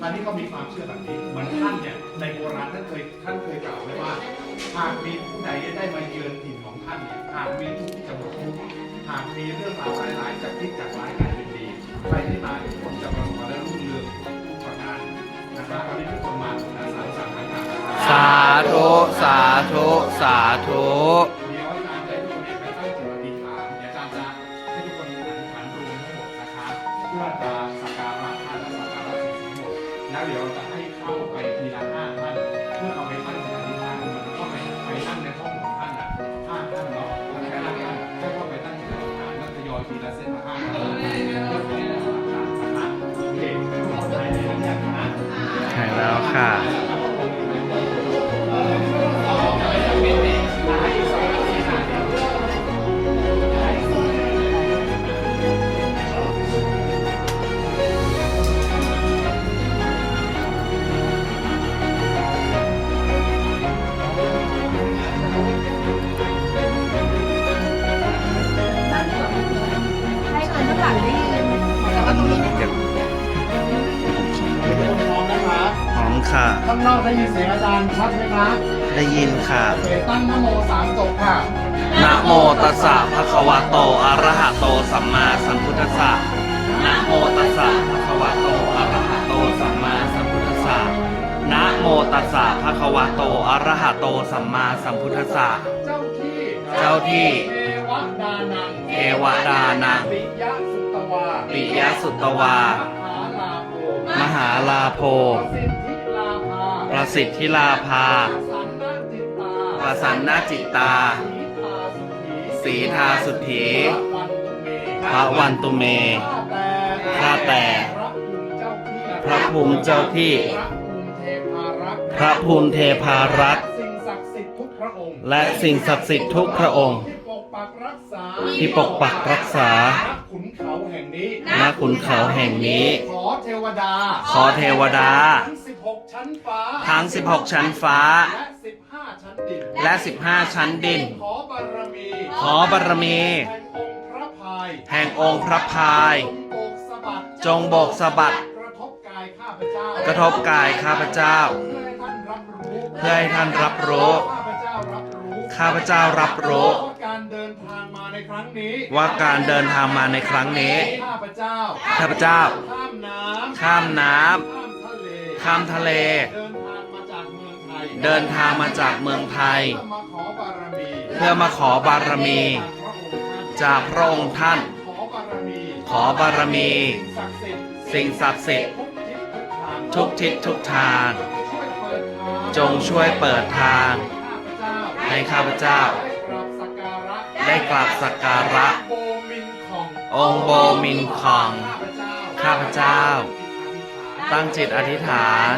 คราวนี้ก็มีความเชื่อแบบนี้เหมือนท่านเนี่ยในโบราณท่านเคยท่านเคยกล่าวไว้ว่าหากมีผู้ใดได้มาเยือนถิ่นของท่านเนี่ยหากมีทุกข์จะหมดทุกข์หากมีเรื่องราวร้ายๆจะพลิกจากร้ายกลายเป็นดีใครที่มาทุกคนจะประสบความและรุ่งเรืองทุกประการนะครับวันนี้ทุกคนมานะสามสามครั้งนะครับสาธุสาธุสาธุาน ค่ะ ข้างนอกได้ยินเสียงอาจารย์ชัดไหมคะได้ยินค่ะโอเคตั้งนโมสามจบค่ะ นะโมตัสสะภะคะวะโต อะระหะโต สัมมาสัมพุทธัสสะ นะโมตัสสะภะคะวะโต อะระหะโต สัมมาสัมพุทธัสสะ นะโมตัสสะภะคะวะโต อะระหะโต สัมมาสัมพุทธัสสะ เจ้าที่เจ้าที่เทวดานังเทวดานัง ปิยะสุตวาปิยสุตวา มหาลาโภ มหาลาโพประสิทธิลาภา ประสิทธิลาภาประสันนจิตตาประสันนาจิตตา สีทาสุถีสีทาสุถีพระวันตุเมข้าแต่ พระภูมิเจ้าที่ พระภูมิเทพารักษ์สิ่งศักดิ์สิทธิ์ทุกพระองค์และสิ่งศักดิ์สิทธิ์ทุกพระองค์ที่ปกปักรักษาที่ปกปักรักษาณขุนเขาแห่งนี้ณขุนเขาแห่งนี้ ขอเทวดา ขอเทวดาทั้ง16 ชั้นฟ้าทั้ง 16 ชั้นฟ้า และ15ชั้นดินและ 15 ชั้นดิน ขอบารมีขอบารมี แห่งองค์พระพายแห่งองค์พระพาย จงโบกสะบัดจงโบกสะบัด กระทบกายข้าพเจ้ากระทบกายข้าพเจ้า เพื่อให้ท่านรับรู้เพื่อให้ท่านรับรู้ ข้าพเจ้ารับรู้ข้าพเจ้ารับรู้ ว่าการเดินทางมาในครั้งนี้ว่าการเดินทางมาในครั้งนี้ ข้าพเจ้าข้าพเจ้า ข้ามน้ำข้ามน้ำ ข้ามทะเลข้ามทะเล เดินทางมาจากเมืองไทยเดินทางมาจากเมืองไทย เพื่อมาขอบารมีเพื่อมาขอบารมี จากพระองค์ท่าน ขอบารมีขอบารมี สิ่งศักดิ์สิทธิ์สิ่งศักดิ์สิทธิ์ทุกทิศทุกทางทุกทิศทุกทางจงช่วยเปิดทางจงช่วยเปิดทางให้ข้าพเจ้าให้ข้าพเจ้า ได้กราบสักการะได้กราบสักการะ โบมินขององค์โบมินของ ข้าพเจ้าข้าพเจ้า ตั้งจิตอธิษฐาน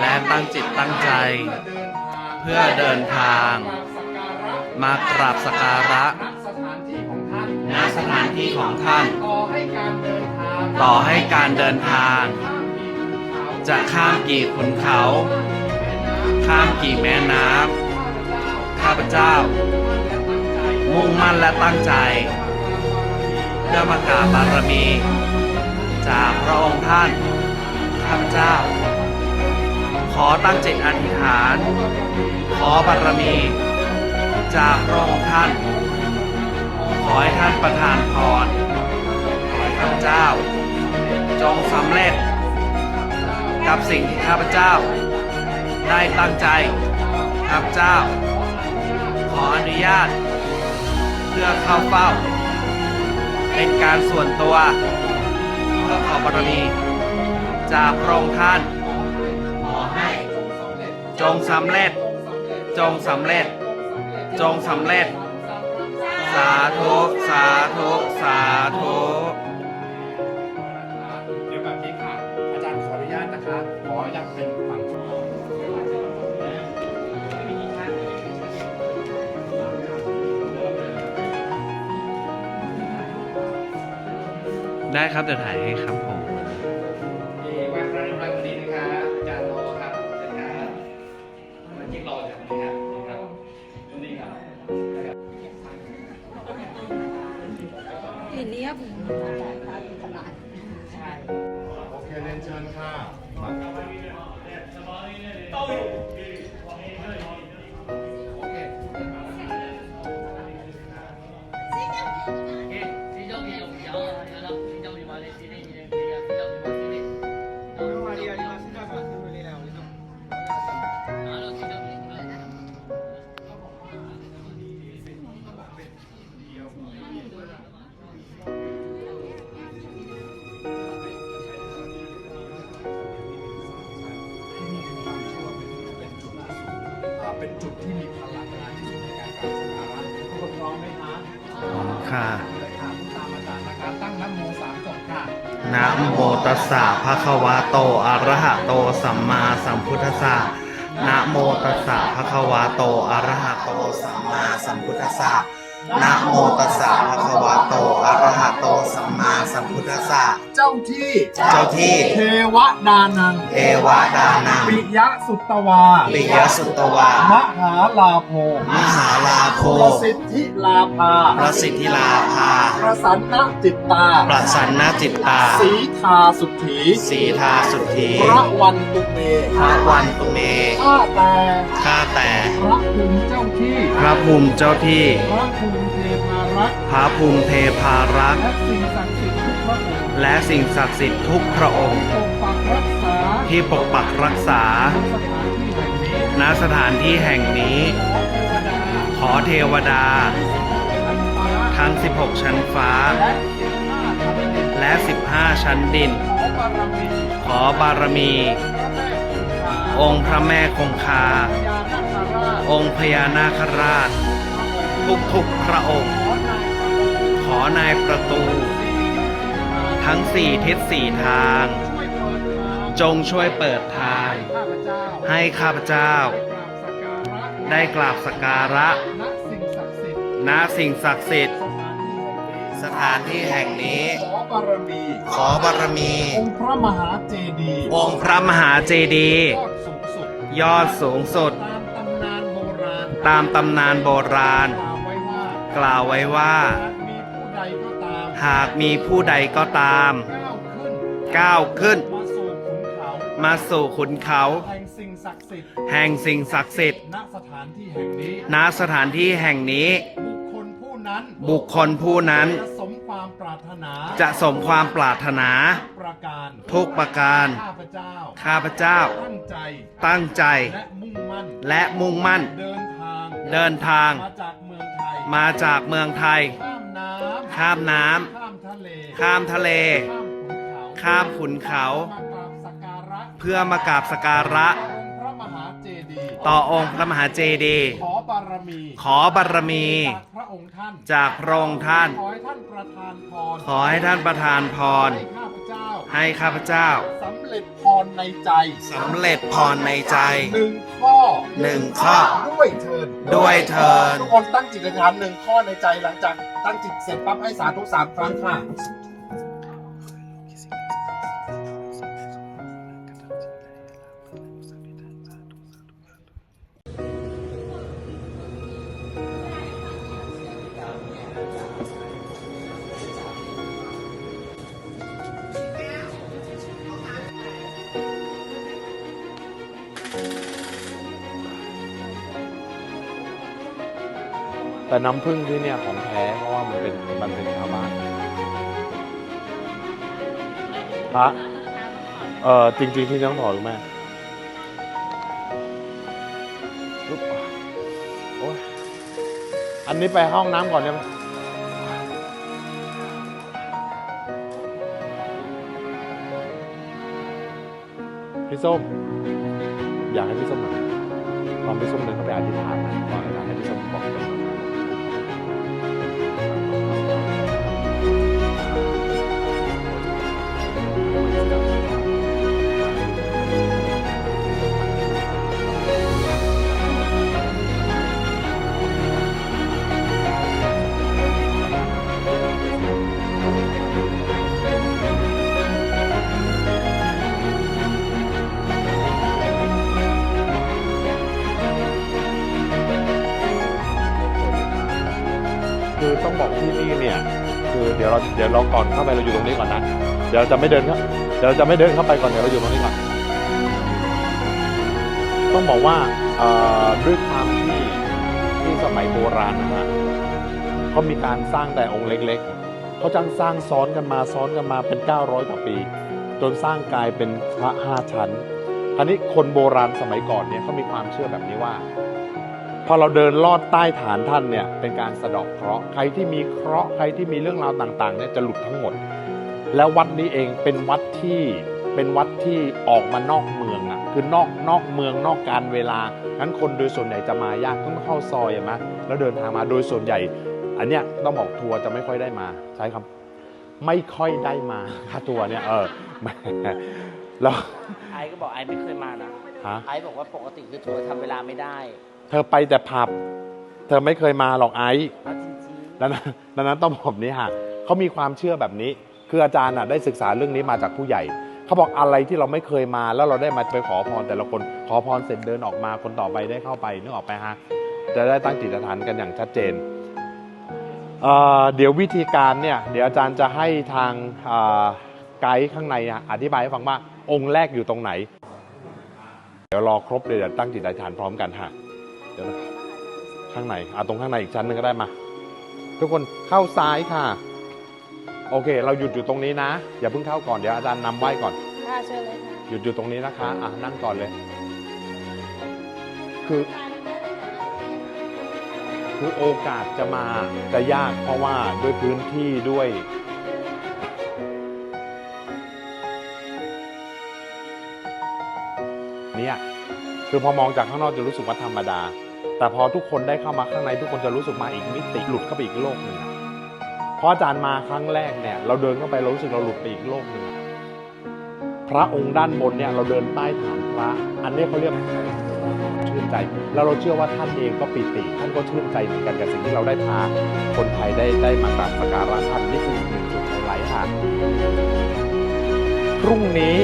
และตั้งจิตตั้งใจและตั้งจิตตั้งใจ เพื่อเดินทาง มากราบสักการะณสถานที่ของท่าน ต่อให้การเดินทาง จะข้ามกี่ขุนเขา ข้ามกี่แม่น้ำข้าพเจ้า มุ่งมั่นและตั้งใจ เพื่อมากราบบารมี จากพระองค์ท่านข้าพเจ้า ขอตั้งจิตอธิษฐาน ขอบารมี จากพระองค์ท่าน ขอให้ท่านประทานพรขอให้ข้าพเจ้า จงสำเร็จ กับสิ่งที่ข้าพเจ้า ได้ตั้งใจข้าพเจ้า ขออนุญาต เพื่อเข้าเฝ้า เป็นการส่วนตัว เพื่อขอบารมีจากพระองค์ท่าน ขอให้จงสำเร็จ จงสำเร็จ จงสำเร็จ ได้ครับเดี๋ยวถ่ายให้ครับ ค่ะเลยค่ะพูดตามอาจารย์นะคะตั้งนะโมสามจบค่ะนะโมตัสสะภะคะวะโตอะระหะโตสัมมาสัมพุทธัสสะนะโมตัสสะภะคะวะโตอะระหะโตสัมมาสัมพุทธัสสะนะโมตัสสะภะคะวะโตอะระหะโตสัมมาสัมพุทธัสสะเจ้าที่ เจ้าที่ เทวดานังเอวาดานัง ปิยะสุตตวา ปิยสุตวา มหาลาโภมหาลาโพประสิทธิลาภา ประสิทธิลาภา ประสันนจิตตา ประสันนจิตตา สีทาสุทธีสีทาสุทธี พระวันตุเม พระวันตุเม ข้าแต่ข้าแต่พระภูมิเจ้าที่ พระภูมิเจ้าที่ พระภูมิเทพารักษ์พระภูมิเทพารักษ์และสิ่งศักดิ์สิทธิ์ทุกพระองค์ และสิ่งศักดิ์สิทธิ์ทุกพระองค์ปกปักรักษาที่ปกปักรักษาสถานที่แห่งนี้ณสถานที่แห่งนี้ขอเทวดาขอเทวดา ทั้ง 16 ชั้นฟ้า และสิบห้าชั้นดินและ15 ชั้นดินขอบารมีขอบารมี องค์พระแม่คงคาพญานาคราชองค์พญานาคราช ทุกๆพระองค์ ขอนายประตู ทั้งสี่ทิศสี่ทางช่วยเปิดทางจงช่วยเปิดทางข้าพเจ้าให้ข้าพเจ้า ได้กราบสักการะได้กราบสักการะณสิ่งศักดิ์สิทธิ์ณสิ่งศักดิ์สิทธิ์ สถานที่แห่งนี้ ขอบารมี ขอบารมี องค์พระมหาเจดีย์องค์พระมหาเจดีย์ยอดสูงสุดยอดสูงสุดตามตำนานโบราณตามตำนานโบราณ กล่าวไว้ว่ากล่าวไว้ว่า หากมีผู้ใดก็ตามหากมีผู้ใดก็ตามก้าวขึ้นก้าวขึ้น มาสู่ขุนเขามาสู่ขุนเขา แห่งสิ่งศักดิ์สิทธิ์แห่งสิ่งศักดิ์สิทธิ์ณสถานที่แห่งนี้ณสถานที่แห่งนี้ บุคคลผู้นั้นบุคคลผู้นั้นจะสมความปรารถนาจะสมความปรารถนา ประการทุกประการ ข้าพเจ้าข้าพเจ้า ตั้งใจตั้งใจ และมุ่งมั่นและมุ่งมั่น เดินทางเดินทาง มาจากเมืองไทยมาจากเมืองไทย ข้ามน้ำ ข้ามน้ข้ามทะเลำข้ามทะเล ข้ามขุนเขาข้ามขุนเขา มากราบสักการะเพื่อมากราบสกการะองค์พระมหาเจดีย์ต่อองค์พระมหาเจดีย์ขอบารมีขอบารมี จากพระองค์ท่านจากพระองค์ท่าน ขอให้ท่านประทานพรขอให้ท่านประทานพร ให้ข้าพเจ้าให้ข้าพเจ้า สำเร็จพรในใจสำเร็จพรในใจ หนึ่งข้อหนึ่งข้อ ด้วยเทินด้วยเทิน ทุกคนตั้งจิตอธิษฐานหนึ่งข้อในใจหลังจากตั้งจิตเสร็จปั๊บให้สาธุสามครั้งค่ะ แต่น้ำผึ้งที่เนี่ยของแท้เพราะว่ามันเป็นมันเป็นชาวบ้านพระเออจริง ๆ ที่ต้องถอดหรือไม่อ้ยอันนี้ไปห้องน้ำก่อนได้ไหมพี่ส้ม อยากให้พี่ส้มหน่อยตอนพี่ส้มเดินเข้าไปอธิษฐานนะก่อนอยากให้พี่ส้มบอก เราอนเข้าไปเราอยู่ตรงนี้ก่อนนะ เดี๋ยวเราจะไม่เดินครับเดี๋ยวเราจะไม่เดินเข้าไปก่อนเดี๋ยวเราอยู่ตรงนี้ก่อน ต้องบอกว่าเอ่อด้วยความที่ที่สมัยโบราณนะฮะเขามีการสร้างแต่องค์เล็กๆเขาจังสร้างซ้อนกันมาซ้อนกันมาเป็น 900กว่าปี จนสร้างกลายเป็นพระห้าชั้นครานี้คนโบราณสมัยก่อนเนี่ยเขามีความเชื่อแบบนี้ว่า อเราเดินลอดใต้ฐานท่านเนี่ยเป็นการสะเดอกเคราะห์ใครที่มีเคราะห์ใครที่มีเรื่องราวต่างๆเนี่ยจะหลุดทั้งหมด แล้ววัดนี้เองเป็นวัดที่เป็นวัดที่ออกมานอกเมืองอะคือนอกนอกเมืองนอกการเวลางั้นคนโดยส่วนใหญ่จะมายากต้องเข้าซอยอะมะแล้วเดินทางมาโดยส่วนใหญ่ อันเนี้ยต้องบอกทัวร์จะไม่ค่อยได้มาใช้คำไม่ค่อยได้มาค่าทัวร์เนี่ยเออแล้วไอซ์ก็บอกไอซ์ไม่เคยมานะฮะไอซ์บอกว่าปกติคือทัวร์ทำเวลาไม่ได้ เธอไปแต่ผับ เธอไม่เคยมาหรอกไอซ์ดังนั้นดังนั้นต้องบอกนี้ฮะเขามีความเชื่อแบบนี้ คืออาจารย์น่ะได้ศึกษาเรื่องนี้มาจากผู้ใหญ่เขาบอกอะไรที่เราไม่เคยมาแล้วเราได้มาไปขอพรแต่ละคนขอพรเสร็จเดินออกมาคนต่อไปได้เข้าไปนึกออกไปฮะจะได้ตั้งจิตฐานกันอย่างชัดเจนเเดี๋ยววิธีการเนี่ยเดี๋ยวอาจารย์จะให้ทางไกด์ข้างในอธิบายให้ฟังว่าองค์แรกอยู่ตรงไหน เดี๋ยวรอครบเลยเดี๋ยวตั้งจิตฐานพร้อมกันฮะ เดี๋ยวนะข้างในอะตรงข้างในอีกชั้นหนึ่งก็ได้มา ทุกคนเข้าซ้ายค่ะ โอเค เราหยุดอยู่ตรงนี้นะ อย่าเพิ่งเข้าก่อนเดี๋ยวอาจารย์นำไหว้ก่อน ค่ะเชิญเลยค่ะหยุดอยู่ตรงนี้นะคะอะนั่งก่อนเลย คือ คือโอกาสจะมาจะยากเพราะว่าด้วยพื้นที่ด้วยเนี่ย คือพอมองจากข้างนอกจะรู้สึกว่าธรรมดา แต่พอทุกคนได้เข้ามาข้างในทุกคนจะรู้สึกมาอีกมิติหลุดเข้าไปอีกโลกหนึ่งเพราะอาจารย์มาครั้งแรกเนี่ยเราเดินเข้าไปเรารู้สึกเราหลุดไปอีกโลกหนึ่งพระองค์ด้านบนเนี่ยเราเดินใต้ฐานพระ อันนี้เขาเรียกชื่นใจ แล้วเราเชื่อว่าท่านเองก็ปิติ ท่านก็ชื่นใจเหมือนกันกับสิ่งที่เราได้พาคนไทยได้ได้มากราบสักการะท่านนี่คือหนึ่งจุดไฮไลท์ค่ะพรุ่งนี้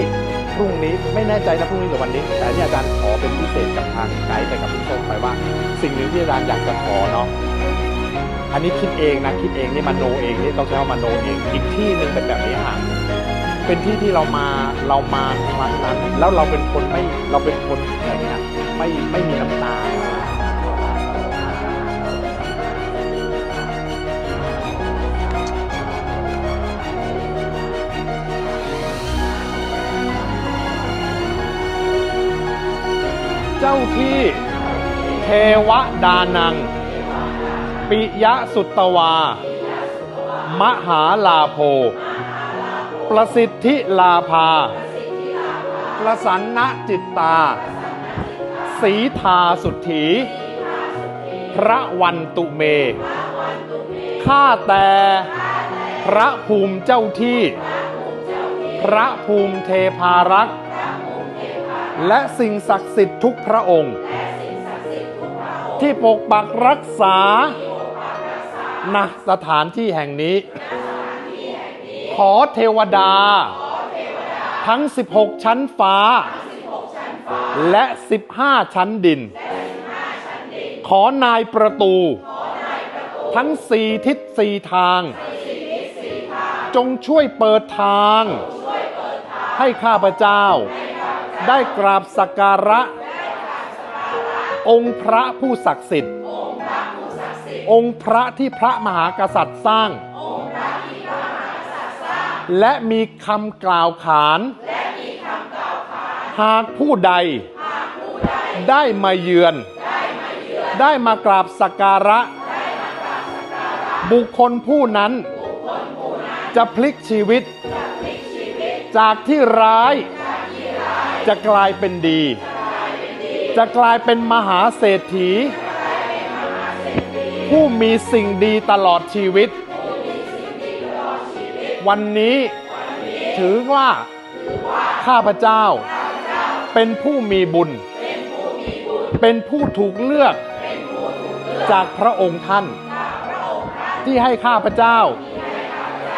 พรุ่งนี้ไม่แน่ใจนะพรุ่งนี้หรือวันนี้ แต่นี่อาจารย์ขอเป็นพิเศษกับทางไกด์ไปกับผู้ชมไปว่า สิ่งหนึ่งที่อาจารย์อยากจะขอเนาะอันนี้คิดเองนะคิดเองนี่มาโนเองนี่ต้องใช้ว่ามาโนเองอีกที่หนึ่งเป็นแบบนี้ค่ะเป็นที่ที่เรามาเรามาครั้งนั้น แล้วเราเป็นคนไม่เราเป็นคนแข็งอะไม่ไม่มีน้ำตา จ้าที่ เทวดานัง ปิยะสุตวา มหาลาโภประสิทธิลาภา ประสันนจิตตา สีทาสุทธี พระวันตุเม ข้าแต่พระภูมิเจ้าที่ พระภูมิเทพารักษ์ และสิ่งศักดิ์สิทธิ์ทุกพระองค์ ที่ปกปักรักษาณสถานที่แห่งนี้ ขอเทวดา ทั้ง 16 ชั้นฟ้า และ 15 ชั้นดิน ขอนายประตู ทั้งสี่ทิศสี่ทาง จงช่วยเปิดทาง ให้ข้าพเจ้า ได้กราบสักการะ องค์พระผู้ศักดิ์สิทธิ์ องค์พระที่พระมหากษัตริย์สร้าง และมีคำกล่าวขาน หากผู้ใด ได้มาเยือน ได้มากราบสักการะ บุคคลผู้นั้น จะพลิกชีวิต จากที่ร้าย จะกลายเป็นดี จะกลายเป็นมหาเศรษฐี ผู้มีสิ่งดีตลอดชีวิต วันนี้ถือว่าข้าพเจ้า เป็นผู้มีบุญ เป็นผู้ถูกเลือก จากพระองค์ท่าน ที่ให้ข้าพเจ้า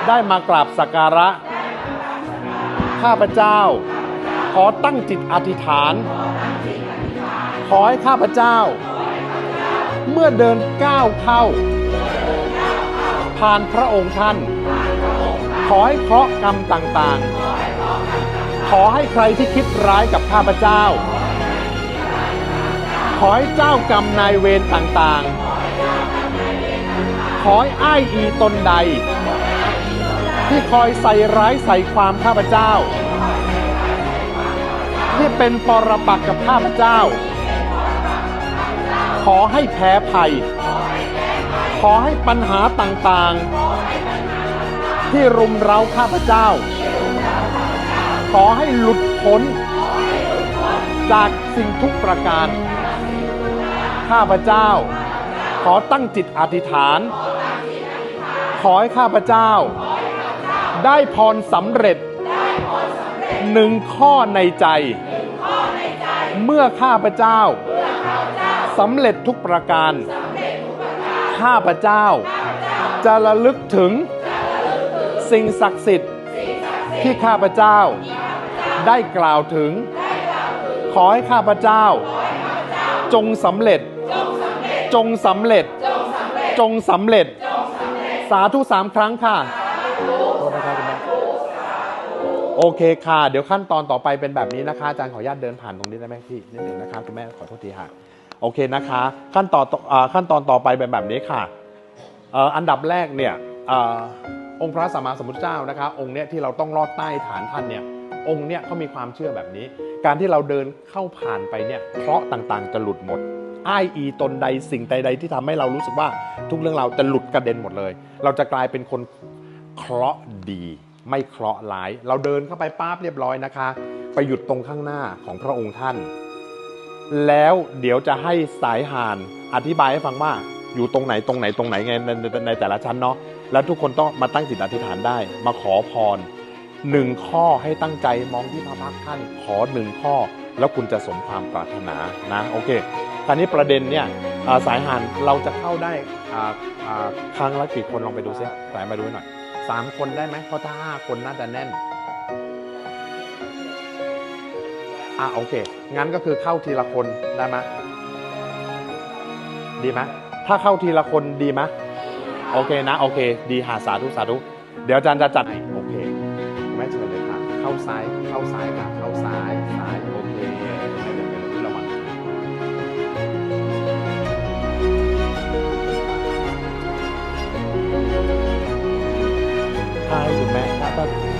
ได้มากราบสักการะ ข้าพเจ้า ขอตั้งจิตอธิษฐาน ขอให้ข้าพเจ้า เมื่อเดินก้าวเข้า ผ่านพระองค์ท่าน ขอให้เคราะห์กรรมต่างๆ ขอให้ใครที่คิดร้ายกับข้าพเจ้า ขอให้เจ้ากรรมนายเวรต่างๆ ขอให้อ้ายอีตนใด ที่คอยใส่ร้ายใส่ความข้าพเจ้า ที่เป็นปรปักษ์กับข้าพเจ้า ขอให้แพ้ภัย ขอให้ปัญหาต่างๆ ที่รุมเร้าข้าพเจ้า ขอให้หลุดพ้น จากสิ่งทุกประการ ข้าพเจ้า ขอตั้งจิตอธิษฐาน ขอให้ข้าพเจ้า ได้พรสำเร็จ หนึ่งข้อในใจ เมื่อข้าพเจ้าสำเร็จทุกประการ ข้าพเจ้า จะระลึกถึงสิ่งศักดิ์สิทธิ์ที่ข้าพเจ้าได้กล่าวถึง ขอให้ข้าพเจ้า จงสำเร็จ จงสำเร็จ จงสำเร็จ สาธุสามครั้งค่ะ โอเคค่ะ เดี๋ยวขั้นตอนต่อไปเป็นแบบนี้นะคะอาจารย์ขออนุญาตเดินผ่านตรงนี้ได้ไหมพี่นิดหนึ่งนะคะคุณแม่ขอโทษทีค่ะโอเคนะคะ ขั้นตอนต่อขั้นตอนต่อไปเป็นแบบนี้ค่ะอันดับแรกเนี่ยองค์พระสัมมาสัมพุทธเจ้านะคะองค์เนี้ยที่เราต้องลอดใต้ฐานท่านเนี่ยองค์เนี้ยเขามีความเชื่อแบบนี้ การที่เราเดินเข้าผ่านไปเนี่ยเคราะห์ต่างๆ จะหลุดหมดอ้ายอีตนใดสิ่งใดๆที่ทำให้เรารู้สึกว่าทุกเรื่องเราจะหลุดกระเด็นหมดเลย เราจะกลายเป็นคนเคราะห์ดี ไม่เคราะห์ร้าย เราเดินเข้าไปป้าบเรียบร้อยนะคะ ไปหยุดตรงข้างหน้าของพระองค์ท่าน แล้วเดี๋ยวจะให้สายหานอธิบายให้ฟังว่าอยู่ตรงไหนตรงไหนตรงไหนไงในในแต่ละชั้นเนาะแล้วทุกคนต้องมาตั้งจิตอธิษฐานได้ มาขอพรหนึ่งข้อให้ตั้งใจมองที่พระพักท่าน ขอหนึ่งข้อ แล้วคุณจะสมความปรารถนานะโอเคคราวนี้ประเด็นเนี่ยสายหานเราจะเข้าได้ครั้งละกี่คนลองไปดูซิสายมาดูหน่อย สามคนได้ไหมเพราะถ้าห้าคนน่าจะแน่น อะโอเค งั้นก็คือเข้าทีละคนได้ไหมดีไหมถ้าเข้าทีละคนดีไหมโอเคนะ โอเค ดีหาสาธุสาธุ เดี๋ยวอาจารย์จะจัดให้โอเคแม่เชิญเลยค่ะเข้าซ้าย เข้าซ้ายค่ะ คุ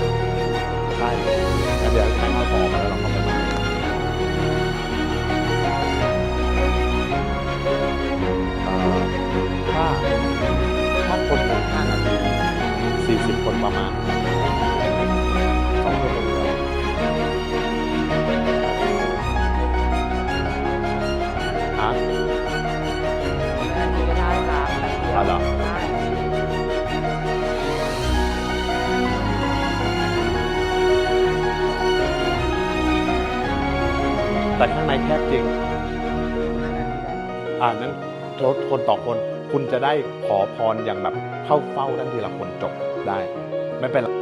แต่ข้างในแคบจริง อ่านั้นทดคนต่อคน คุณจะได้ขอพรอย่างแบบเข้าเฝ้าท่านทีละคนจบได้ ไม่เป็นไร